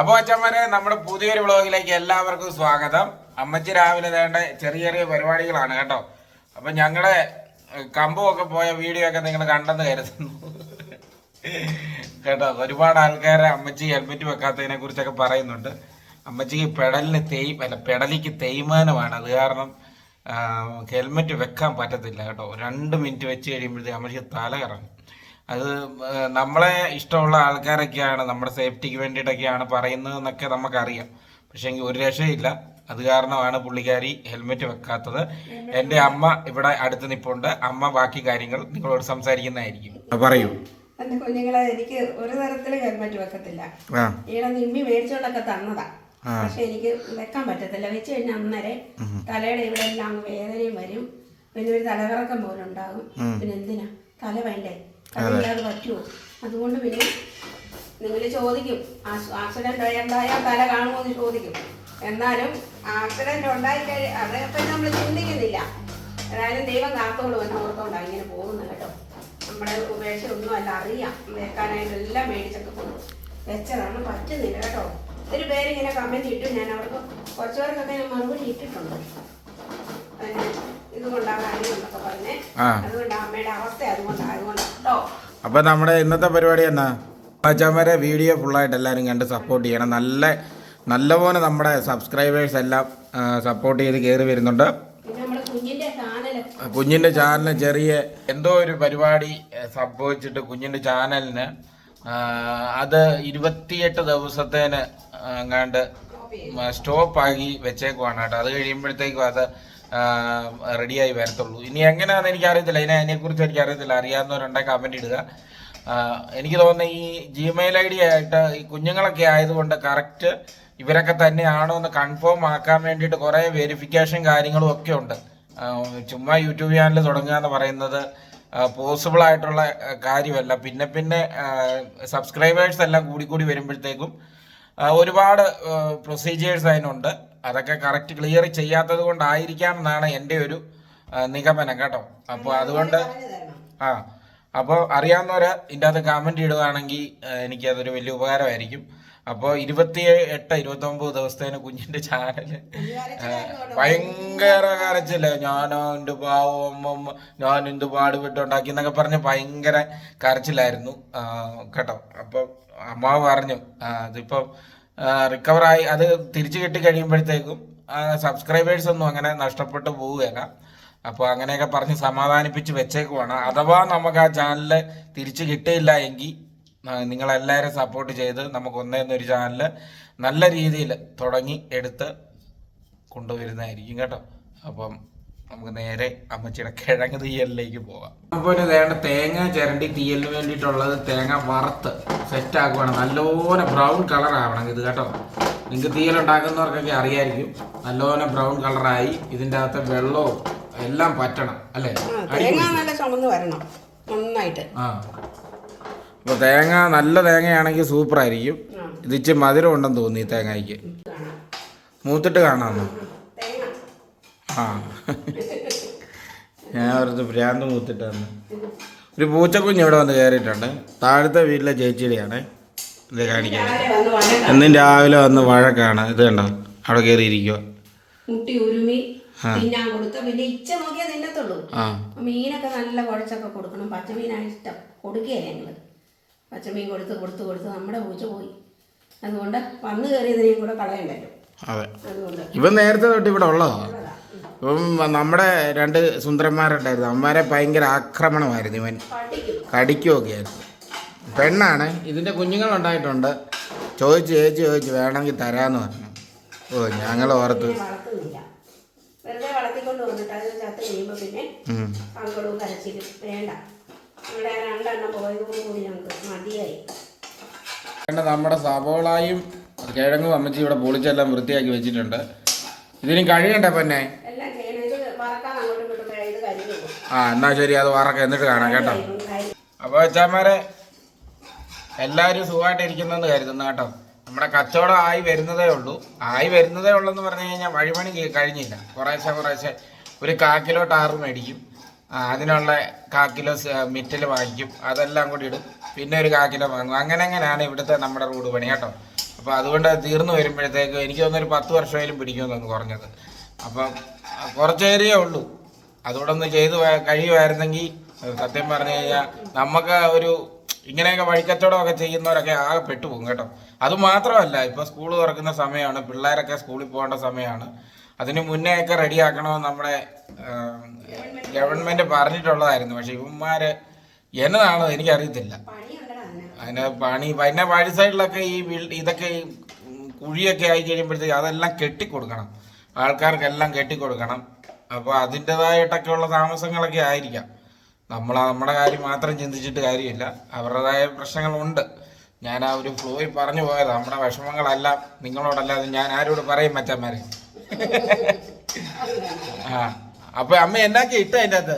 അപ്പോൾ അച്ഛന്മാരെ നമ്മുടെ പുതിയൊരു വ്ളോഗിലേക്ക് എല്ലാവർക്കും സ്വാഗതം. അമ്മച്ചി രാവിലെ വേണ്ട ചെറിയ ചെറിയ പരിപാടികളാണ് കേട്ടോ. അപ്പൊ ഞങ്ങളെ കമ്പുമൊക്കെ പോയ വീഡിയോ ഒക്കെ നിങ്ങൾ കണ്ടെന്ന് കരുതുന്നു. കേട്ടോ ഒരുപാട് ആൾക്കാരെ അമ്മച്ചി ഹെൽമെറ്റ് വെക്കാത്തതിനെ കുറിച്ചൊക്കെ പറയുന്നുണ്ട്. അമ്മച്ചിക്ക് പെടലിന് തേയ് അല്ല പെടലിക്ക് തേയ്മാനമാണ്. അത് കാരണം ഹെൽമെറ്റ് വെക്കാൻ പറ്റത്തില്ല കേട്ടോ. രണ്ട് മിനിറ്റ് വെച്ച് കഴിയുമ്പോഴത്തേക്ക് അമ്മച്ചിക്ക് തല കറങ്ങും. അത് നമ്മളെ ഇഷ്ടമുള്ള ആൾക്കാരൊക്കെയാണ് നമ്മുടെ സേഫ്റ്റിക്ക് വേണ്ടിയിട്ടൊക്കെയാണ് പറയുന്നതെന്നൊക്കെ നമുക്കറിയാം. പക്ഷെ എങ്കിൽ ഒരു രക്ഷയില്ല. അത് കാരണമാണ് പുള്ളിക്കാരി ഹെൽമെറ്റ് വെക്കാത്തത്. എന്റെ അമ്മ ഇവിടെ അടുത്ത് നിൽപ്പുണ്ട് അമ്മ ബാക്കി കാര്യങ്ങൾ നിങ്ങളോട് സംസാരിക്കുന്നതായിരിക്കും. പറയൂ. എന്റെ കുഞ്ഞുങ്ങളെ എനിക്ക് ഒരു തരത്തിലും ഹെൽമെറ്റ് വെക്കത്തില്ല. ഈടെ നിമ്മി മേടിച്ചോണ്ടൊക്കെ തന്നതാ. പക്ഷെ എനിക്ക് വെക്കാൻ പറ്റത്തില്ല. വെച്ച് കഴിഞ്ഞാൽ അന്നേരം തലയുടെ ഇവിടെ എല്ലാം വേദനയും വരും. പിന്നെ ഒരു തലകറക്കം പോലും ഉണ്ടാകും പിന്നെ എന്തിനാ? തല വേണ്ടേ തലയില്ലാതെ പറ്റുമോ അതുകൊണ്ട് പിന്നെ നിങ്ങൾ ചോദിക്കും. ആക്സിഡന്റ് ഉണ്ടായാൽ തല കാണുമോ എന്ന് ചോദിക്കും. എന്നാലും ആക്സിഡന്റ് ഉണ്ടായി കഴി അതൊക്കെ നമ്മൾ ചിന്തിക്കുന്നില്ല. ഏതായാലും ദൈവം കാത്തോളൂ എന്ന് ഓർത്തോണ്ടാണ് ഇങ്ങനെ പോകുന്നത് കേട്ടോ. നമ്മുടെ ഉപേക്ഷ ഒന്നും അല്ല അറിയാം. വെക്കാനായിട്ട് എല്ലാം മേടിച്ചൊക്കെ പോകും. വെച്ചതാണ് പറ്റുന്നില്ല കേട്ടോ. ഒത്തിരി പേര് ഇങ്ങനെ കമന്റ് ഇട്ടു. ഞാൻ അവർക്ക് കുറച്ചു പേർക്കൊക്കെ ഞാൻ മറുപടി ഇട്ടിട്ടുണ്ട്. ഇതുകൊണ്ടാണ് കാര്യം എന്നൊക്കെ പറഞ്ഞേ. അതുകൊണ്ട് അമ്മയുടെ അവസ്ഥ അതുകൊണ്ട് അതുകൊണ്ടാണ് കേട്ടോ അപ്പൊ നമ്മുടെ ഇന്നത്തെ പരിപാടി എന്നാ? അച്ഛന്മാരെ വീഡിയോ ഫുള്ളായിട്ട് എല്ലാവരും കണ്ട് സപ്പോർട്ട് ചെയ്യണം. നല്ല നല്ലപോലെ നമ്മുടെ സബ്സ്ക്രൈബേഴ്സ് എല്ലാം സപ്പോർട്ട് ചെയ്ത് കയറി വരുന്നുണ്ട്. കുഞ്ഞിന്റെ ചാനൽ ചെറിയ എന്തോ ഒരു പരിപാടി സംഭവിച്ചിട്ട് കുഞ്ഞിന്റെ ചാനലിന് അത് ഇരുപത്തിയെട്ട് ദിവസത്തേന് അങ്ങാണ്ട് സ്റ്റോപ്പ് ആക്കി വെച്ചേക്കുവാണ് കേട്ടോ. അത് കഴിയുമ്പോഴത്തേക്കും അത് റെഡിയായി വരത്തുള്ളൂ. ഇനി എങ്ങനെയാണെന്ന് എനിക്ക് അറിയത്തില്ല ഇതിനെ അതിനെക്കുറിച്ച് എനിക്ക് അറിയത്തില്ല അറിയാവുന്നവരുണ്ടെങ്കിൽ കമന്റ് ഇടുക. എനിക്ക് തോന്നുന്നു ഈ ജിമെയിൽ ഐ ഡി ആയിട്ട് ഈ കുഞ്ഞുങ്ങളൊക്കെ ആയതുകൊണ്ട് കറക്റ്റ് ഇവരൊക്കെ തന്നെയാണോ എന്ന് കൺഫേം ആക്കാൻ വേണ്ടിയിട്ട് കുറേ വെരിഫിക്കേഷൻ കാര്യങ്ങളും ഒക്കെ ഉണ്ട്. ചുമ്മാ യൂട്യൂബ് ചാനൽ തുടങ്ങുക എന്ന് പറയുന്നത് പോസിബിൾ ആയിട്ടുള്ള കാര്യമല്ല. പിന്നെ പിന്നെ സബ്സ്ക്രൈബേഴ്സ് എല്ലാം കൂടി കൂടി വരുമ്പോഴത്തേക്കും ഒരുപാട് പ്രൊസീജിയേഴ്സ് അതിനുണ്ട്. അതൊക്കെ കറക്റ്റ് ക്ലിയർ ചെയ്യാത്തത് കൊണ്ടായിരിക്കാം എന്നാണ് എന്റെ ഒരു നിഗമനം കേട്ടോ. അപ്പോൾ അതുകൊണ്ട് ആ അപ്പോൾ അറിയാവുന്നവര് ഇതിന്റെ അകത്ത് കമന്റ് ഇടുകയാണെങ്കിൽ എനിക്കതൊരു വലിയ ഉപകാരമായിരിക്കും. അപ്പോൾ ഇരുപത്തി എട്ട് ഇരുപത്തി ഒമ്പത് ദിവസത്തേന് കുഞ്ഞിന്റെ ചാനൽ ഭയങ്കര കരച്ചില്ല ഞാനോ എന്റെ പാവം ഞാൻ എന്ത് പാടുപെട്ടുണ്ടാക്കി എന്നൊക്കെ പറഞ്ഞ് ഭയങ്കര കരച്ചിലായിരുന്നു കേട്ടോ. അപ്പോൾ അമ്മാവ് പറഞ്ഞു അതിപ്പം റിക്കവറായി അത് തിരിച്ചു കിട്ടി കഴിയുമ്പോഴത്തേക്കും സബ്സ്ക്രൈബേഴ്സ് ഒന്നും അങ്ങനെ നഷ്ടപ്പെട്ടു പോവുകയല്ല. അപ്പോൾ അങ്ങനെയൊക്കെ പറഞ്ഞ് സമാധാനിപ്പിച്ച് വെച്ചേക്കുവാണ്. അഥവാ നമുക്ക് ആ ചാനൽ തിരിച്ചു കിട്ടിയില്ല എങ്കിൽ നിങ്ങളെല്ലാവരും സപ്പോർട്ട് ചെയ്ത് നമുക്ക് ഒന്നേന്നൊരു ചാനൽ നല്ല രീതിയിൽ തുടങ്ങി എടുത്ത് കൊണ്ടുവരുന്നതായിരിക്കും കേട്ടോ. അപ്പം നമുക്ക് നേരെ അമ്മച്ചിയുടെ കിഴങ്ങ് തീയലിലേക്ക് പോകാം അപ്പോൾ ഒരു വേണ്ട തേങ്ങ ചിരണ്ടി തീയലിന് വേണ്ടിയിട്ടുള്ളത് തേങ്ങ വറുത്ത് സെറ്റ് ആക്കുവാണ്. നല്ലപോലെ ബ്രൗൺ കളർ ആവണം ഇത് കേട്ടോ. നിങ്ങൾക്ക് തീയൽ ഉണ്ടാക്കുന്നവർക്കൊക്കെ അറിയായിരിക്കും. നല്ലപോലെ ബ്രൗൺ കളറായി ഇതിന്റെ അകത്ത് വെള്ളവും എല്ലാം പറ്റണം അല്ലേ? തേങ്ങ നല്ല ചുമന്ന് വരണം നന്നായിട്ട്. ആ. അപ്പോൾ തേങ്ങ നല്ല തേങ്ങയാണെങ്കിൽ സൂപ്പറായിരിക്കും ആയിരിക്കും. ഇത് ഇച്ചിരി മധുരം ഉണ്ടെന്ന് തോന്നി തേങ്ങയ്ക്ക്. മൂത്തിട്ട് കാണാമോ തേങ്ങ ആ. ഞാൻ അവർക്ക് ഭ്രാന്ത് മൂത്തിട്ടാണ്. ഒരു പൂച്ചക്കുഞ്ഞ് ഇവിടെ വന്ന് കയറിയിട്ടുണ്ട്. താഴത്തെ വീട്ടിലെ ചേച്ചിയുടെയാണ് ഇത് കാണിക്കാൻ. എന്നും രാവിലെ വന്ന് വഴക്കാണ്. ഇത് കണ്ടോ? അവിടെ കയറിയിരിക്കുക മുട്ടി ഉരുമി തിന്നാൻ കൊടുത്ത. പിന്നെ ഇച്ച നോക്കിയാൽ തിന്നത്തുള്ളൂ. മീനൊക്കെ നല്ല കുഴച്ചൊക്കെ കൊടുക്കണം. പച്ചമീനാണ് ഇഷ്ടം. കൊടുക്കുകയാണ് ഞങ്ങൾ പച്ചമീൻ കൊടുത്ത് കൊടുത്ത് കൊടുത്ത് നമ്മുടെ പൂച്ച പോയി. അതുകൊണ്ട് വന്നു കയറിയതിനെയും കൂടെ കളയണ്ടല്ലോ. അതെ. അതുകൊണ്ട്. ഇവൻ നേരത്തെ തൊട്ട് ഇവിടെ ഉള്ളതാ. ഇപ്പം നമ്മുടെ രണ്ട് സുന്ദരന്മാരുണ്ടായിരുന്നു. അമ്മമാരെ ഭയങ്കര ആക്രമണമായിരുന്നു ഇവൻ. പഠിക്കും കടിക്കുകയൊക്കെ ആയിരുന്നു. പെണ്ണാണ്. ഇതിന്റെ കുഞ്ഞുങ്ങളുണ്ടായിട്ടുണ്ട് ചോദിച്ച് ചേച്ചി ചോദിച്ച് വേണമെങ്കിൽ തരാമെന്ന് പറഞ്ഞു. ഓ ഞങ്ങൾ ഓർത്ത്. ഇതിനെ വളർത്തുന്നില്ല. വെറുതെ വളർത്തിക്കൊണ്ട് വന്നിട്ട് അത് ചത്ത് കഴിയുമ്പോൾ പിന്നെ ഉം. സങ്കടവും കരച്ചിലും. വേണ്ട. ഇവിടെ രണ്ടെണ്ണം പോയതോടുകൂടി ഞങ്ങൾക്ക് മതിയായി. വേണ്ട നമ്മുടെ സവോളായും കിഴങ്ങും അമ്മച്ചി ഇവിടെ പൊളിച്ചെല്ലാം വൃത്തിയാക്കി വെച്ചിട്ടുണ്ട്. ഇതിന് കഴിയണ്ടേ പൊന്നെ എല്ലാം ചെയ്യണം ഇത് വറക്കാൻ അങ്ങോട്ടും ഇങ്ങോട്ടും ഇത് കരിഞ്ഞു പോകും ആ എന്നാ ശരി അത് വാറൊക്കെ എന്നിട്ട് കാണാം കേട്ടോ. അപ്പൊ അപ്പോൾ എല്ലാരും എല്ലാവരും സുഖമായിട്ട് ഇരിക്കുന്നെന്ന് കരുതുന്നു കേട്ടോ. നമ്മുടെ കച്ചവടം ആയി വരുന്നതേ ഉള്ളൂ. ആയി വരുന്നതേ ഉള്ളൂ എന്ന് പറഞ്ഞു കഴിഞ്ഞാൽ വഴിപണി കഴിഞ്ഞില്ല. കുറേശ്ശെ കുറേശ്ശെ ഒരു കാക്കിലോ കിലോ ടാറ് മേടിക്കും. അതിനുള്ള കാക്കിലോ കിലോ മിറ്റൽ വാങ്ങിക്കും. അതെല്ലാം കൂടി ഇടും. പിന്നെ ഒരു കാക്കിലോ കിലോ വാങ്ങും. അങ്ങനെ അങ്ങനെയാണ് ഇവിടുത്തെ നമ്മുടെ റോഡ് പണി കേട്ടോ. അപ്പോൾ അതുകൊണ്ട് തീർന്നു വരുമ്പോഴത്തേക്ക് എനിക്ക് തോന്നുന്നൊരു പത്ത് വർഷമായാലും പിടിക്കുമെന്നാണ് കുറഞ്ഞത്. അപ്പം കുറച്ചേരിയേ ഉള്ളൂ. അതുകൂടെ ചെയ്തു കഴിയുമായിരുന്നെങ്കിൽ സത്യം പറഞ്ഞു കഴിഞ്ഞാൽ നമുക്ക് ഒരു ഇങ്ങനെയൊക്കെ വഴിക്കച്ചവടമൊക്കെ ചെയ്യുന്നവരൊക്കെ ആകെ പെട്ടുപോകും കേട്ടോ. അത് മാത്രമല്ല ഇപ്പോൾ സ്കൂൾ തുറക്കുന്ന സമയമാണ് പിള്ളേരൊക്കെ സ്കൂളിൽ പോകേണ്ട സമയമാണ്. അതിന് മുന്നേ ഒക്കെ റെഡിയാക്കണമെന്ന് നമ്മുടെ ഗവൺമെന്റ് പറഞ്ഞിട്ടുള്ളതായിരുന്നു. പക്ഷേ ഇവന്മാർ എന്നതാണോ എനിക്കറിയത്തില്ല. അതിന് പണി പിന്നെ വഴി സൈഡിലൊക്കെ ഈ ഇതൊക്കെ കുഴിയൊക്കെ ആയി കഴിയുമ്പോഴത്തേക്ക് അതെല്ലാം കെട്ടിക്കൊടുക്കണം. ആൾക്കാർക്കെല്ലാം കെട്ടിക്കൊടുക്കണം. അപ്പോൾ അതിന്റെതായിട്ടൊക്കെ ഉള്ള താമസങ്ങളൊക്കെ ആയിരിക്കാം. നമ്മൾ നമ്മുടെ കാര്യം മാത്രം ചിന്തിച്ചിട്ട് കാര്യമില്ല. അവരുടേതായ പ്രശ്നങ്ങളുണ്ട്. ഞാൻ ആ ഒരു ഫ്ലോയിൽ പറഞ്ഞു പോയത്. നമ്മുടെ വിഷമങ്ങളെല്ലാം നിങ്ങളോടല്ലാതെ ഞാൻ ആരോട് പറയും മച്ചന്മാരെ? ആ അപ്പൊ അമ്മ എന്നാക്കി ഇട്ട അതിന്റെ അകത്ത്?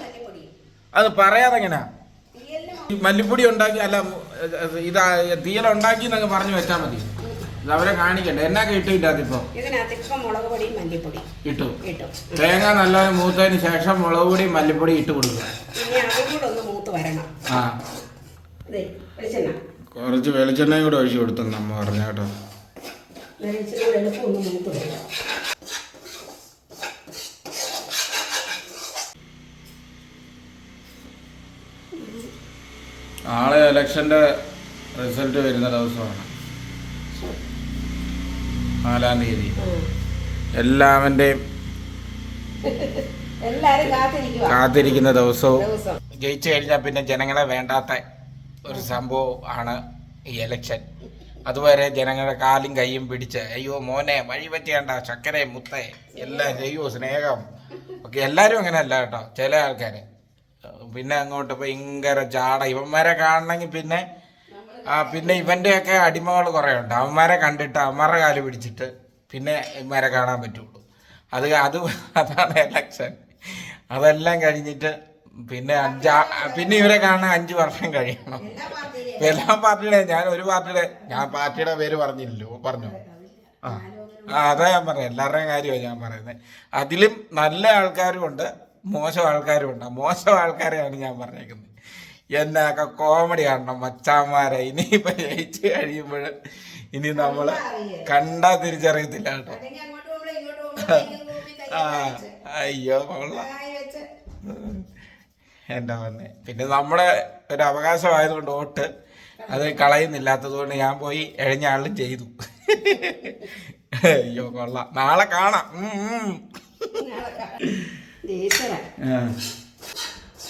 മല്ലിപ്പൊടിയും അത് പറയാതെങ്ങനാ മല്ലിപ്പൊടി ഉണ്ടാക്കി അല്ല ഇതാ തീയലുണ്ടാക്കി ഉണ്ടാക്കി എന്നങ്ങ് പറഞ്ഞു വെച്ചാൽ മതി. അവരെ കാണിക്കണ്ടേ? എന്നാ ഇട്ടു ഇതിനകത്ത് ഇപ്പൊ ഇതിനകത്ത് ഇപ്പം മുളക് മല്ലിപ്പൊടിയും ഇട്ടു ഇട്ടു തേങ്ങ നല്ല മൂത്തതിന് ശേഷം മുളക് പൊടി മല്ലിപ്പൊടി ഇട്ട് കൊടുക്കുക. ഇനി അതും കൂടെ ഒന്ന് മൂത്ത് വരണം. ആ. വെളിച്ചെണ്ണ. കുറച്ച് വെളിച്ചെണ്ണയും കൂടെ ഒഴിച്ചു കൊടുത്തു നമ്മ പറഞ്ഞ കേട്ടോ. നാളെ ഇലക്ഷന്റെ റിസൾട്ട് വരുന്ന ദിവസമാണ്. നാലാം തീയതി. എല്ലാവന്റെയും കാത്തിരിക്കുന്ന ദിവസവും ദിവസം. ജയിച്ചു കഴിഞ്ഞാൽ പിന്നെ ജനങ്ങളെ വേണ്ടാത്ത ഒരു സംഭവം ആണ് ഈ എലക്ഷൻ അതുവരെ ജനങ്ങളുടെ കാലും കൈയും പിടിച്ച് അയ്യോ മോനെ വഴി പറ്റിയേണ്ട ചക്കരെ മുത്തേ എല്ലാം അയ്യോ സ്നേഹം. ഒക്കെ എല്ലാവരും അങ്ങനെ അല്ല കേട്ടോ ചില ആൾക്കാർ പിന്നെ അങ്ങോട്ട് ഭയങ്കര ചാട ഇവന്മാരെ കാണണമെങ്കിൽ പിന്നെ ആ പിന്നെ ഇവന്റെയൊക്കെ അടിമകൾ കുറേ ഉണ്ട് അവന്മാരെ കണ്ടിട്ട് അവന്മാരെ കാൽ പിടിച്ചിട്ട് പിന്നെ ഇവന്മാരെ കാണാൻ പറ്റുള്ളൂ. അത് അത് അതാണ് എലക്ഷൻ അതെല്ലാം കഴിഞ്ഞിട്ട് പിന്നെ അഞ്ചാ പിന്നെ ഇവരെ കാണാൻ അഞ്ച് വർഷം കഴിയണം. എല്ലാ പാർട്ടിയുടെ ഞാൻ ഒരു പാർട്ടിയുടെ ഞാൻ പാർട്ടിയുടെ പേര് പറഞ്ഞില്ലല്ലോ പറഞ്ഞു. ആ അതാ ഞാൻ പറഞ്ഞത് എല്ലാവരുടെയും കാര്യമാണ് ഞാൻ പറയുന്നത് അതിലും നല്ല ആൾക്കാരും ഉണ്ട് മോശം ആൾക്കാരും ഉണ്ട്. മോശം ആൾക്കാരെയാണ് ഞാൻ പറഞ്ഞേക്കുന്നത്. എന്നൊക്കെ കോമഡി കാണണം മച്ചാന്മാരെ. ഇനിയിപ്പോ ജയിച്ച് കഴിയുമ്പോൾ ഇനി നമ്മൾ കണ്ടാ തിരിച്ചറിയത്തില്ല കേട്ടോ. ആ അയ്യോ കൊള്ളാം. എന്റെ പറഞ്ഞെ? പിന്നെ നമ്മുടെ ഒരു അവകാശമായതുകൊണ്ട് വോട്ട് അത് കളയുന്നില്ലാത്തത് കൊണ്ട് ഞാൻ പോയി എഴിഞ്ഞ ആളും ചെയ്തു. അയ്യോ കൊള്ളാം. നാളെ കാണാം.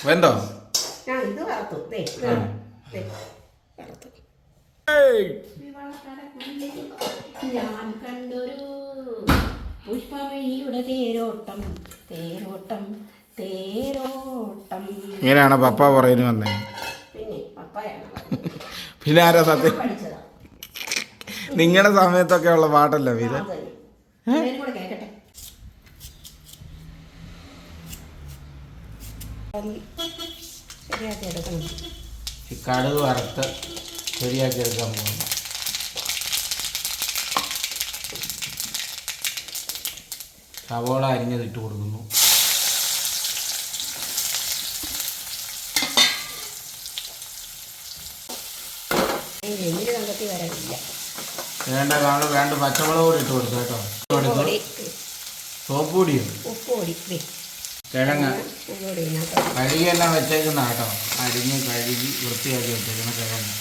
വെന്തോ? ഞാൻ ഞാൻ പുഷ്പവഴിയുടെ തേരോട്ടം തേരോട്ടം തേരോട്ടം ഇങ്ങനെയാണ് പപ്പ പറയുന്നത് വന്നേ. പിന്നെ ആരാ സത്യം? നിങ്ങളുടെ സമയത്തൊക്കെ ഉള്ള പാട്ടല്ലേ ഇത് അത് തന്നെ. ഇവനും കൂടെ കേക്കട്ടെ ശരിയാക്കി എടുക്കണം ഈ കടുക് വറുത്ത് ശരിയാക്കി എടുക്കാൻ പോകുന്നു സവോള അരിഞ്ഞത് ഇട്ട് കൊടുക്കുന്നു. വേണ്ട കാണു വേണ്ട. പച്ചമുളക് കൂടി ഇട്ട് കൊടുത്തു കേട്ടോ. സോപ്പ് പൊടിയോ? ഉപ്പ് പൊടി കിഴങ്ങ്. കഴുകിയെല്ലാം വെച്ചേക്കുന്ന കേട്ടോ. അരിഞ്ഞ് കഴുകി വൃത്തിയാക്കി വെച്ചേക്കുന്ന കിഴങ്ങ്.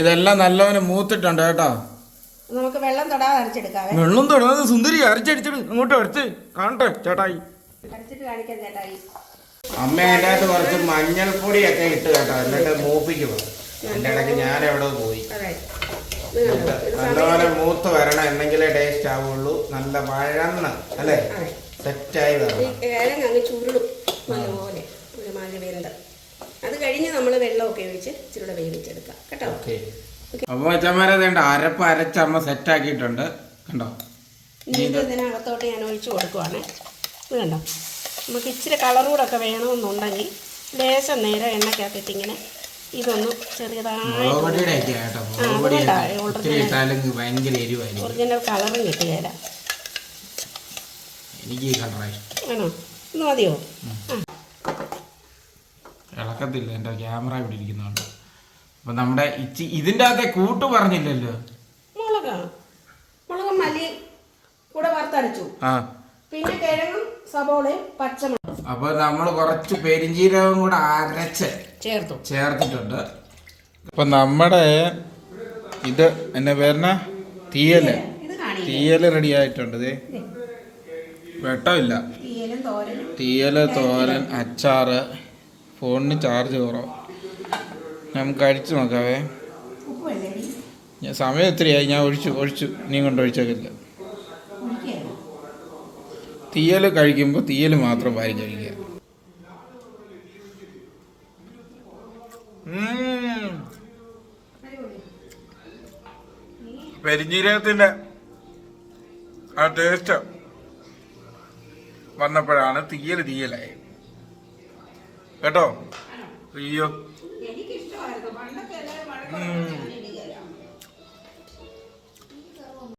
ഇതെല്ലാം നല്ലവന് മൂത്തിട്ടുണ്ട് കേട്ടോ. നമുക്ക് വെള്ളം തൊടാതെ അരച്ചെടുക്കാവേ? വെള്ളം തൊടാതെ സുന്ദരി അരച്ചടിച്ചിട്ട് അങ്ങോട്ട് അടുത്ത് കാണട്ടെ ചേട്ടായി. അരച്ചിട്ട് കാണിക്കാം ചേട്ടായി. അമ്മ അതിന്റെ അകത്ത് കുറച്ച് മഞ്ഞൾപ്പൊടിയൊക്കെ ഇട്ട് കേട്ടോ എന്നിട്ട് മൂപ്പിക്കുക എന്റെ ഇടയ്ക്ക് ഞാൻ എവിടെ പോയി. അതെ. നല്ലപോലെ മൂത്ത് വരണം എന്നെങ്കിലേ ടേസ്റ്റ് ആവുള്ളൂ. നല്ല വഴന്ന് അല്ലേ? സെറ്റായി ഈ വരണം അങ്ങ് ചുരുളും നല്ലപോലെ ഒരുമാതിരി വെന്ത് അത് കഴിഞ്ഞ് നമ്മൾ വെള്ളമൊക്കെ ഒഴിച്ച് ഇച്ചിരി കൂടെ വേവിച്ചെടുക്കാം കേട്ടോ ഓക്കെ അപ്പൊ അച്ഛന്മാരെ വേണ്ട അരപ്പ് അരച്ചമ്മ സെറ്റ് സെറ്റാക്കിയിട്ടുണ്ട് കണ്ടോ? ഇനി ഇത് ഇതിനകത്തോട്ട് ഞാൻ ഒഴിച്ച് കൊടുക്കുവാണേ. ഇത് കണ്ടോ? നമുക്ക് ഇച്ചിരി കളറൂടൊക്കെ വേണമെന്നുണ്ടെങ്കിൽ ലേശം നേരം എണ്ണക്കകത്തിട്ട് ഇങ്ങനെ ഇതൊന്ന് ചെറിയതാണ് ഒറിജിനൽ കളറും കിട്ടുകയില്ല എനിക്ക് ഈ കളറായി ആണോ? ഇന്ന് മതിയോ? ഇളക്കത്തില്ല. എന്റെ ക്യാമറ ഇവിടെ ഇരിക്കുന്നുണ്ട്. അപ്പൊ നമ്മുടെ ഇച്ചി ഇതിന്റെ അകത്തെ കൂട്ട് പറഞ്ഞില്ലല്ലോ. മുളക്. മുളകും മല്ലി കൂടെ വറുത്തരച്ചു. ആ. പിന്നെ കിഴങ്ങും സബോളയും പച്ചമുളകും. അപ്പൊ നമ്മൾ കുറച്ച് പെരിഞ്ചീരകം കൂടെ അരച്ച് ചേർത്തു. ചേർത്തിട്ടുണ്ട്. അപ്പൊ നമ്മുടെ ഇത് എന്നെ പേരണ തീയൽ. ഇത് കാണില്ല തീയൽ റെഡി ആയിട്ടുണ്ട് വെട്ടമില്ല. തീയലും തോരനും. തീയൽ തോരൻ അച്ചാറ് ഫോണിന് ചാർജ് കുറവ്. നമുക്ക് അടിച്ചു നോക്കാവേ. ഞാൻ സമയം എത്രയായി? ഞാൻ ഒഴിച്ചു ഒഴിച്ചു. നീ കൊണ്ട് ഒഴിച്ചേക്കില്ല തീയൽ കഴിക്കുമ്പോൾ തീയൽ മാത്രം വാരി കഴിക്കുക. ഉം. ആ ടേസ്റ്റ് വന്നപ്പോഴാണ് തീയൽ തീയലായി കേട്ടോ? അയ്യോ. ம்